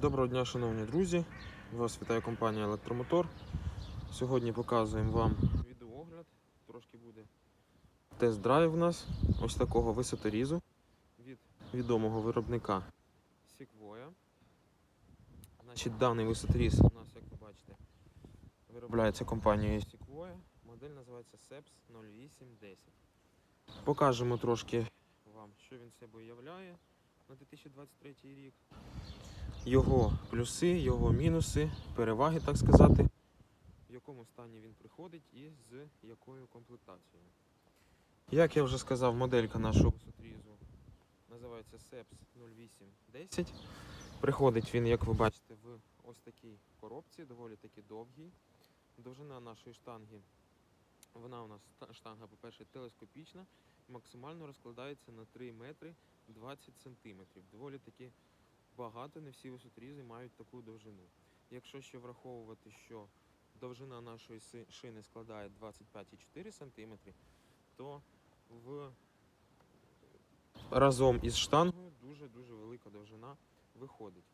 Доброго дня, шановні друзі! Вас вітає компанія Електромотор. Сьогодні показуємо вам відеоогляд. Трошки буде тест-драйв у нас ось такого висоторізу від відомого виробника Sequoia. Значить, даний висоторіз у нас, як ви бачите, виробляється компанією Sequoia. Модель називається SEPS 0810. Покажемо трошки вам, що він себе являє на 2023 рік його плюси, його мінуси, переваги, так сказати, в якому стані він приходить і з якою комплектацією. Як я вже сказав, моделька нашого висотрізу називається SEPS 0810. Приходить він, як ви бачите, в ось такій коробці, доволі таки довгій. Довжина нашої штанги, вона у нас штанга, по-перше, телескопічна, максимально розкладається на 3 метри 20 сантиметрів. Доволі таки багато, не всі висоторізи мають таку довжину. Якщо ще враховувати, що довжина нашої шини складає 25,4 см, то в разом із штангою дуже-дуже велика довжина виходить.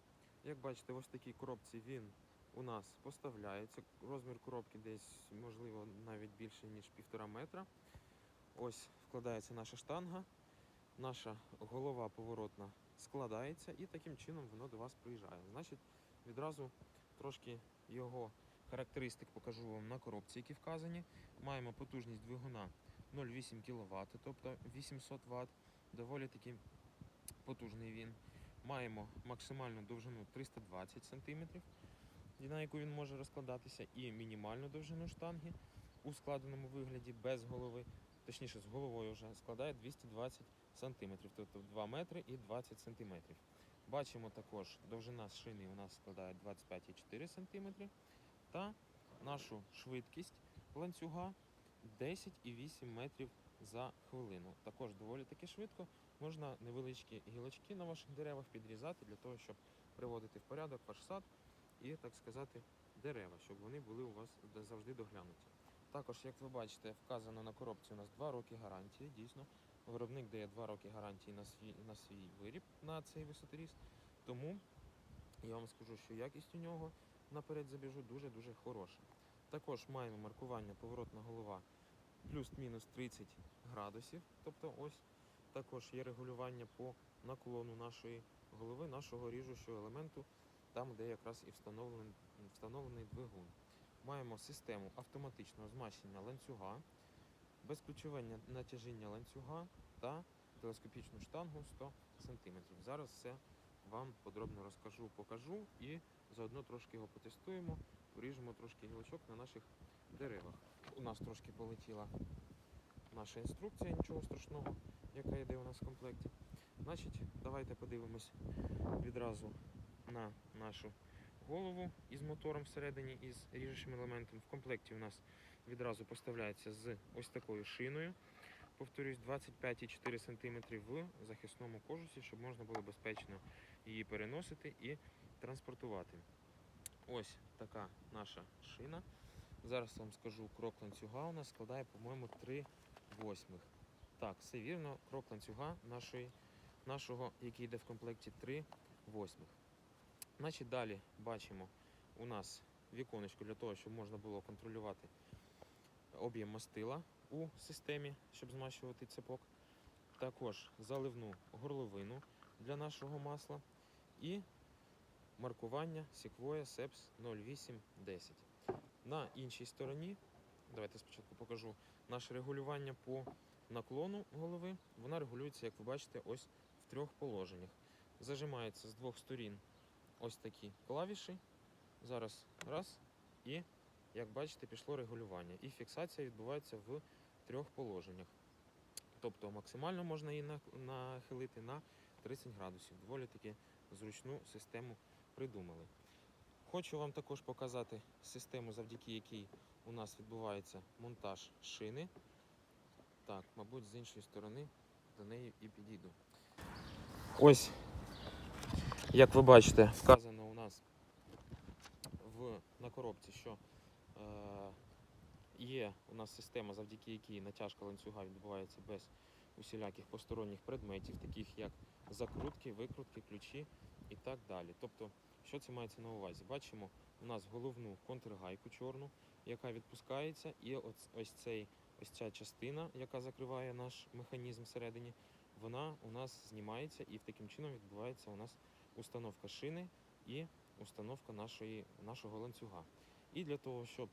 Як бачите, ось такій коробці він у нас поставляється. Розмір коробки десь, можливо, навіть більше, ніж півтора метра. Ось вкладається наша штанга, наша голова поворотна складається і таким чином воно до вас приїжджає. Значить, відразу трошки його характеристик покажу вам на коробці, які вказані. Маємо потужність двигуна 0,8 кВт, тобто 800 Вт. Доволі таки потужний він. Маємо максимальну довжину 320 см, на яку він може розкладатися, і мінімальну довжину штанги у складеному вигляді без голови, точніше з головою вже складає 220 сантиметрів, тобто 2 метри і 20 сантиметрів. Бачимо також, довжина шини у нас складає 25,4 сантиметри та нашу швидкість ланцюга 10,8 метрів за хвилину. Також доволі таки швидко можна невеличкі гілочки на ваших деревах підрізати для того, щоб приводити в порядок ваш сад і, так сказати, дерева, щоб вони були у вас завжди доглянуті. Також, як ви бачите, вказано на коробці у нас 2 роки гарантії. Дійсно, виробник дає 2 роки гарантії на свій, на свій виріб на цей висоторіз. Тому я вам скажу, що якість у нього наперед забіжу дуже-дуже хороша. Також маємо маркування поворотна голова плюс-мінус 30 градусів. Тобто ось також є регулювання по наклону нашої голови, нашого ріжучого елементу, там, де якраз і встановлений, встановлений двигун. Маємо систему автоматичного змащення ланцюга, безключове ня- натяжіння ланцюга та телескопічну штангу 100 см. Зараз все вам подробно розкажу, покажу і заодно трошки його потестуємо, поріжемо трошки гілочок на наших деревах. У нас трошки полетіла наша інструкція, нічого страшного, яка йде у нас в комплекті. Значить, давайте подивимось відразу на нашу голову із мотором всередині із ріжучим елементом. В комплекті у нас відразу поставляється з ось такою шиною. Повторюсь, 25,4 см в захисному кожусі, щоб можна було безпечно її переносити і транспортувати. Ось така наша шина. Зараз вам скажу, крок ланцюга у нас складає, по-моєму, 3 восьмих. Так, все вірно, крок ланцюга нашої, нашого, який йде в комплекті 3 восьмих. Значить, далі бачимо у нас віконечко для того, щоб можна було контролювати об'єм мастила у системі, щоб змащувати цепок. Також заливну горловину для нашого масла і маркування Sequoia SEPS 0810. На іншій стороні, давайте спочатку покажу наше регулювання по наклону голови. Вона регулюється, як ви бачите, ось в трьох положеннях. Зажимається з двох сторін ось такі клавіші. Зараз раз. І, як бачите, пішло регулювання. І фіксація відбувається в трьох положеннях. Тобто максимально можна її нахилити на 30 градусів. Доволі таки зручну систему придумали. Хочу вам також показати систему, завдяки якій у нас відбувається монтаж шини. Так, мабуть, з іншої сторони до неї і підійду. Ось, як ви бачите, вказано у нас в, на коробці, що е, є у нас система, завдяки якій натяжка ланцюга відбувається без усіляких посторонніх предметів, таких як закрутки, викрутки, ключі і так далі. Тобто Що це мається на увазі? Бачимо у нас головну контргайку чорну, яка відпускається, і ось, ось, цей, ось ця частина, яка закриває наш механізм всередині, вона у нас знімається і таким чином відбувається у нас установка шини і установка нашої, нашого ланцюга. І для того, щоб,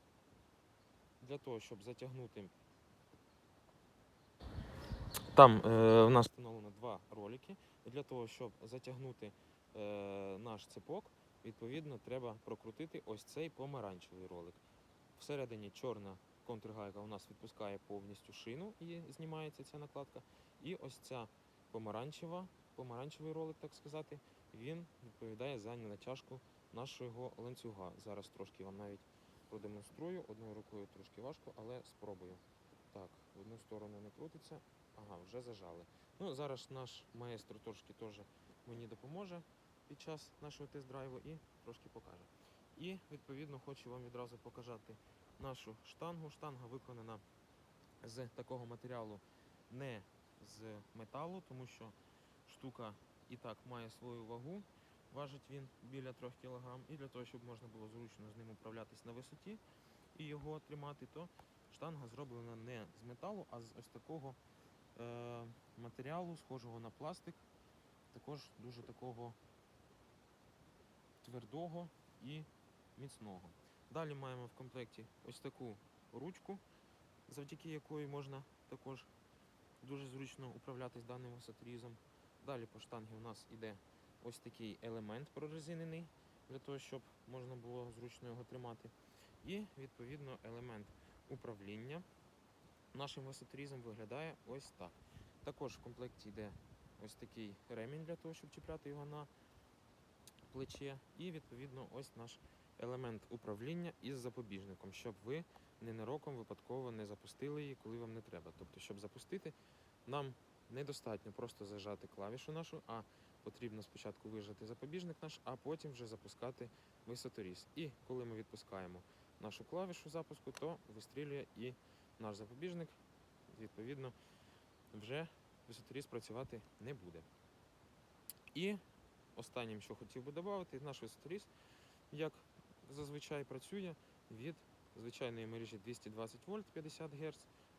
для того, щоб затягнути. Там е, у нас встановлено два ролики. І для того, щоб затягнути е, наш цепок, відповідно, треба прокрутити ось цей помаранчевий ролик. Всередині чорна контргайка у нас відпускає повністю шину і знімається ця накладка. І ось ця помаранчева, помаранчевий ролик, так сказати, він відповідає за натяжку нашого ланцюга. Зараз трошки вам навіть продемонструю. Одною рукою трошки важко, але спробую. Так, в одну сторону не крутиться. Ага, вже зажали. Ну, зараз наш маестро трошки теж мені допоможе під час нашого тест-драйву і трошки покаже. І відповідно хочу вам відразу показати нашу штангу. Штанга виконана з такого матеріалу, не з металу, тому що штука і так має свою вагу. Важить він біля 3 кг. І для того, щоб можна було зручно з ним управлятись на висоті і його тримати, то штанга зроблена не з металу, а з ось такого е, матеріалу, схожого на пластик, також дуже такого твердого і міцного. Далі маємо в комплекті ось таку ручку, завдяки якої можна також дуже зручно управлятись даним висоторізом. Далі по штангі у нас іде ось такий елемент прорезинений, для того, щоб можна було зручно його тримати. І відповідно елемент управління нашим висоторізом виглядає ось так. Також в комплекті йде ось такий ремінь для того, щоб чіпляти його на плече. І відповідно ось наш елемент управління із запобіжником, щоб ви ненароком випадково не запустили її, коли вам не треба. Тобто, щоб запустити, нам недостатньо просто зажати клавішу нашу, а потрібно спочатку вижати запобіжник наш, а потім вже запускати висоторіз. І коли ми відпускаємо нашу клавішу запуску, то вистрілює і наш запобіжник, відповідно, вже висоторіз працювати не буде. І останнім, що хотів би додати, наш висоторіз, як зазвичай працює від звичайної мережі 220 вольт 50 Гц.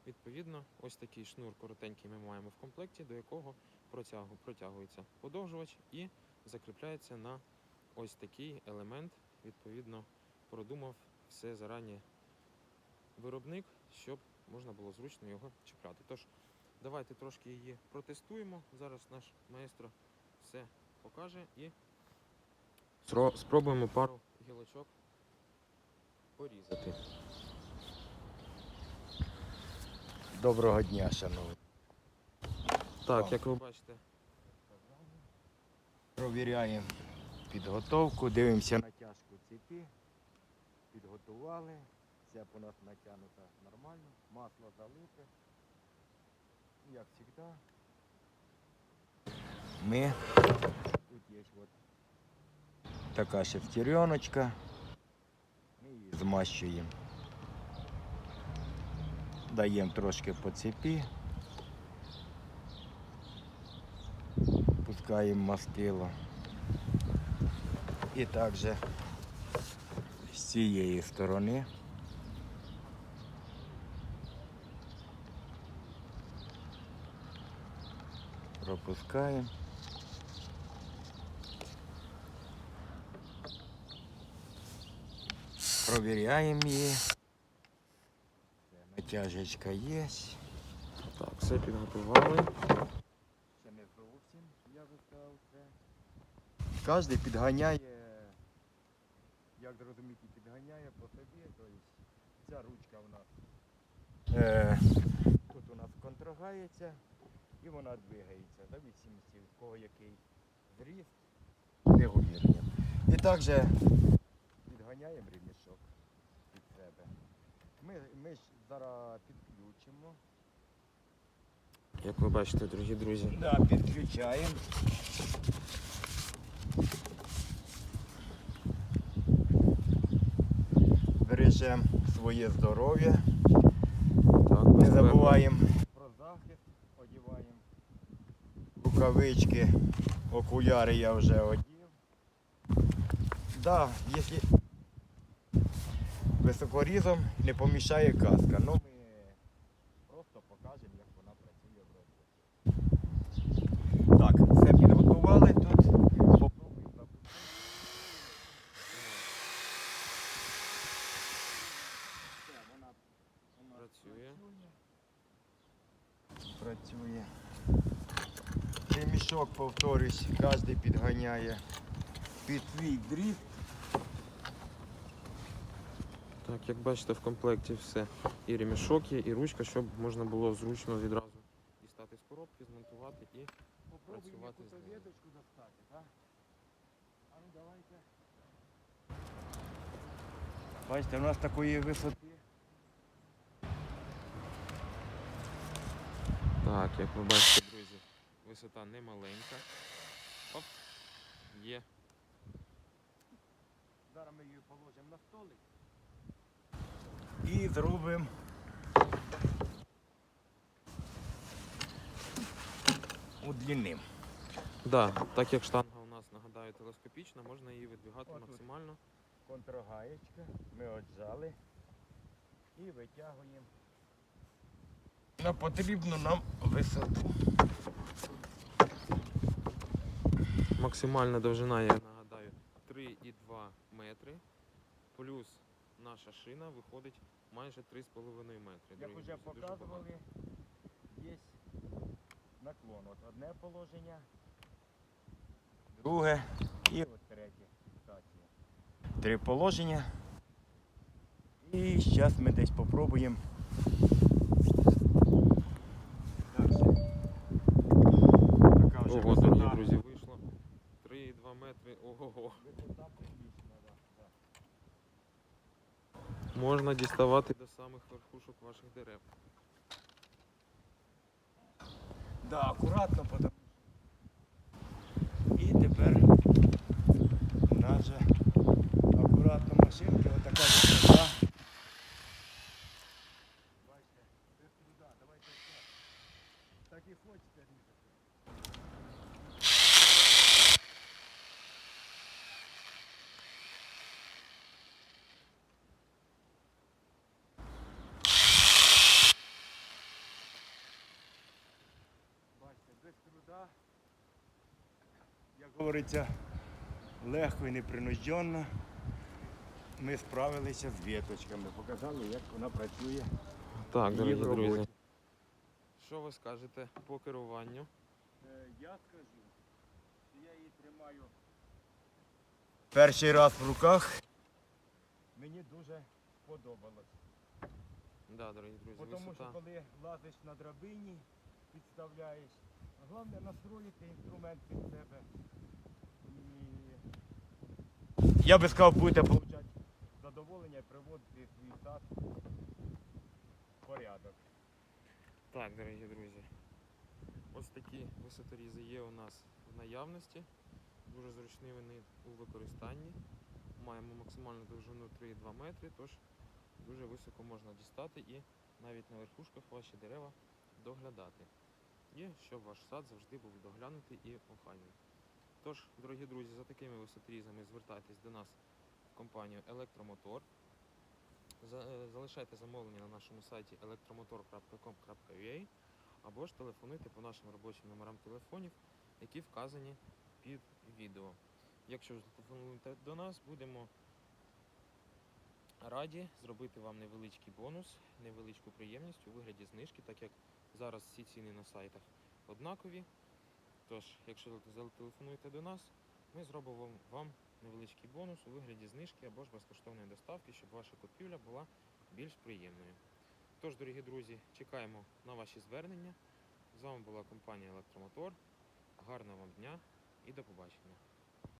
Відповідно, ось такий шнур коротенький ми маємо в комплекті, до якого протягу, протягується подовжувач і закріпляється на ось такий елемент. Відповідно, продумав все зарані виробник, щоб можна було зручно його чіпляти. Тож, давайте трошки її протестуємо. Зараз наш маестро все покаже і спробуємо пару гілочок порізати. Доброго дня, шановні. Так, як ви бачите, Провіряємо підготовку, дивимося натяжку цепі. Підготували. Цеп у нас натягнута нормально. Масло залите. Як завжди. Ми. Тут є от така шестереночка. Ми її змащуємо. Даємо трошки по цепі. Пускаємо мастило. І також з цієї сторони. Пропускаємо. Провіряємо її. Все, Натяжечка є. так, все підготували. Ще не зовсім, я це. Кожен підганяє, як зрозуміти, підганяє по собі. Тобто ця ручка у нас е, тут у нас контрогається і вона двигається, в зависимості від кого який зріст, регулюємо. І також підганяємо ремішок під себе. Ми, ми ж зараз підключимо. Як ви бачите, дорогі друзі, Да, підключаємо. Бережемо своє здоров'я. Не забуваємо про захист, одіваємо рукавички, окуляри я вже одів. Да, якщо високорізом не помішає каска. Ну ми просто покажемо, як вона працює в роботі. Так, все підготували тут. Вона у Працює. Працює. Ремішок, повторюсь, кожен підганяє під свій дріт. Так, як бачите, в комплекті все. І ремішок є, і ручка, щоб можна було зручно відразу дістати з коробки, змонтувати і Попробуємо Працювати з нею. достати, так? А ну давайте. Бачите, у нас такої висоти. Так, як ви бачите, друзі, висота не маленька. Оп, є. Зараз ми її положимо на столик. І зробимо. Удліним. Да, так як штанга у нас, нагадаю, телескопічна, можна її видвигати Отут. максимально. Контргаєчка. Ми отжали. І витягуємо. На потрібну нам висоту. Максимальна довжина, я нагадаю, 3,2 метри. Плюс наша шина виходить майже 3,5 метри. Як вже показували, є наклон. От одне положення, друге і от третє. Три положення. І зараз ми десь попробуємо. Вже Ого, дорогі друзі, вийшло 3,2 метри. Ого. Висота прилічна, да, да. Можна діставати до самих верхушок ваших дерев. Да, акуратно, потому І тепер у нас же акуратно машинки, отака висота. Бачите, без труда, давайте ще. Так і хочете різати. Бачите, без труда, як говориться, легко і непринужденно ми справилися з віточками, показали, як вона працює Так, дорогі друзі. Що ви скажете по керуванню? Е, Я скажу, що я її тримаю перший раз в руках. Мені дуже сподобалось. Да, дорогі друзі, Тому висота. що коли лазиш на драбині, підставляєш. Головне настроїти інструмент під себе. І я би сказав, будете отримати задоволення і приводити свій сад в порядок. Так, дорогі друзі. Ось такі висоторізи є у нас в наявності. Дуже зручні вони у використанні. Маємо максимальну довжину 3,2 метри, тож дуже високо можна дістати і навіть на верхушках ваші дерева доглядати. І щоб ваш сад завжди був доглянутий і охайний. Тож, дорогі друзі, за такими висоторізами звертайтесь до нас в компанію Електромотор. Е, Залишайте замовлення на нашому сайті elektromotor.com.ua або ж телефонуйте по нашим робочим номерам телефонів, які вказані під відео. Якщо зателефонуєте до нас, будемо раді зробити вам невеличкий бонус, невеличку приємність у вигляді знижки, так як зараз всі ціни на сайтах однакові. Тож, якщо зателефонуєте до нас, ми зробимо вам- невеличкий бонус у вигляді знижки або ж безкоштовної доставки, щоб ваша купівля була більш приємною. Тож, дорогі друзі, чекаємо на ваші звернення. З вами була компанія Електромотор. Гарного вам дня і до побачення.